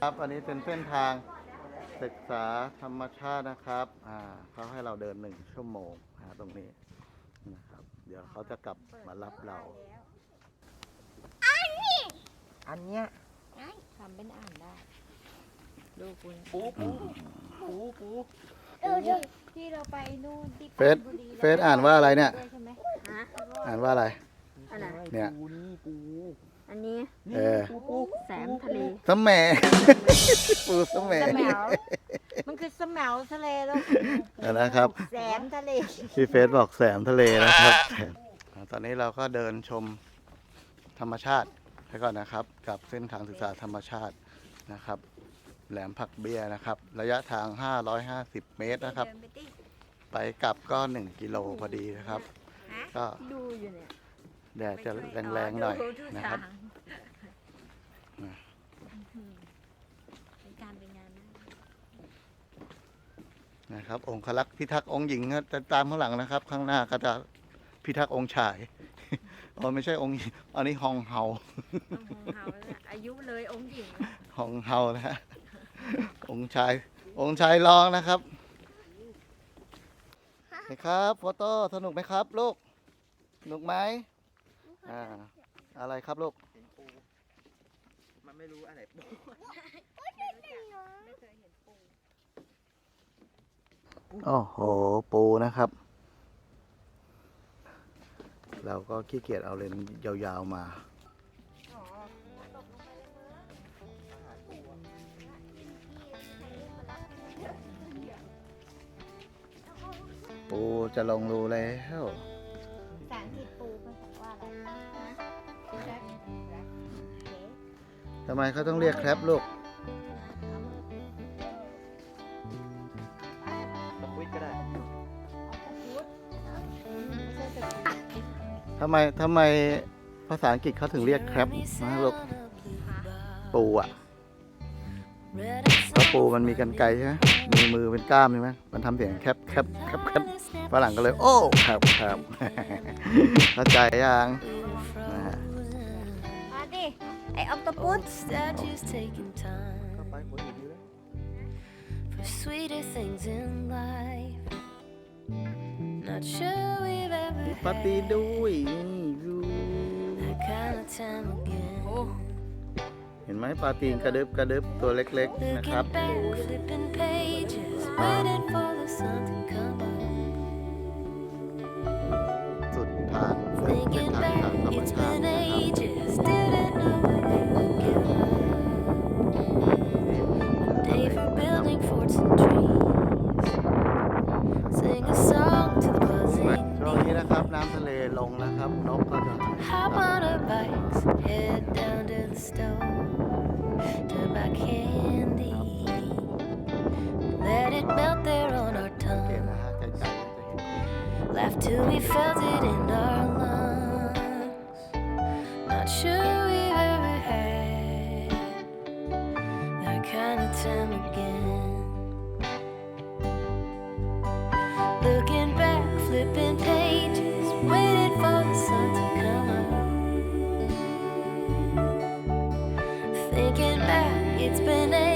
ครับอันนี้เป็นเส้นทางศึกษาธรรมชาตินะครับอ่าเขาให้เราเดินหนึ่งชั่วโมงนะตรงนี้นะครับ เดี๋ยวเขาจะกลับมารับเรา อันเนี้ยทำเป็นอ่านได้ ดูคุณปูปูปูปูเออที่ที่เราไปนู่นที่เฟซปัตตานีเฟซอ่านว่าอะไรเนี่ยด้วยใช่ไหมฮะอ่านว่าอะไรอันไหนเนี่ยปูนี่ปู อันนี้เออ ปูปูแสมทะเลสมแหม ปูสมแหมสมวมันคือสมวทะเลแล้วนะครับ แสมทะเลพี่เฟซบอกแสมทะเลนะครับอ่าตอนนี้เราก็เดินชมธรรมชาติไปก่อนนะครับ กับเส้นทางศึกษาธรรมชาตินะครับ แหลมผักเบี้ยนะครับ ระยะทาง 550 เมตรนะครับเดินไปติไปกลับก็ 1 กิโลพอดีนะครับฮะก็ดูอยู่เนี่ย แดดจะแรงๆหน่อยดูทุกนะครับทางนะอืมเป็นการเป็นงานนะนะครับ องคลักษ์พิทักษ์องค์หญิงก็จะตามข้างหลังนะครับ ข้างหน้าก็จะพิทักษ์องค์ชายอ๋อไม่ใช่องค์หญิงอันนี้ฮองเฮาต้องของเขาแล้วอายุเลยองค์หญิงฮองเฮานะฮะองค์ชาย องค์ชายรองนะครับนะครับโฟโต้สนุกไหมครับลูกสนุกไหม อ่า อะไรครับลูกเป็นปู มันไม่รู้อันไหนปู โอ้โห ปูนะครับ เราก็ขี้เกียจเอาเลนส์ยาวๆมา ปูจะลงรูแล้ว ทำไมเขาต้องเรียกแครปลูกตะคุยก็ได้ทำไมทำไมภาษาอังกฤษเขาถึงเรียกแครปนะลูกปูอะเพราะปูมันมีกันไกใช่ไหมมีมือเป็นกล้ามใช่ไหมมันทำเสียงแคปแคปแคปแคปฝรั่งก็เลย โอ้ครับครับเข้าใจยัง ไอออคโตปุส Statues taking time for sweeter things in life. Not sure we've ever ปาตีดุย that kind of time again. เห็นไหมปลาตีนกระดึบกระดึบตัวเล็กๆนะครับ Looking back, flipping pages, waiting for the sun to come On our bikes, head down to the store to buy candy. Let it melt there on our tongues. Laugh till we felt it in our lungs. Not sure we've ever had that kind of time again. Looking back, flipping pages, waiting for the sun it's been ages,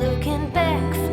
Looking back,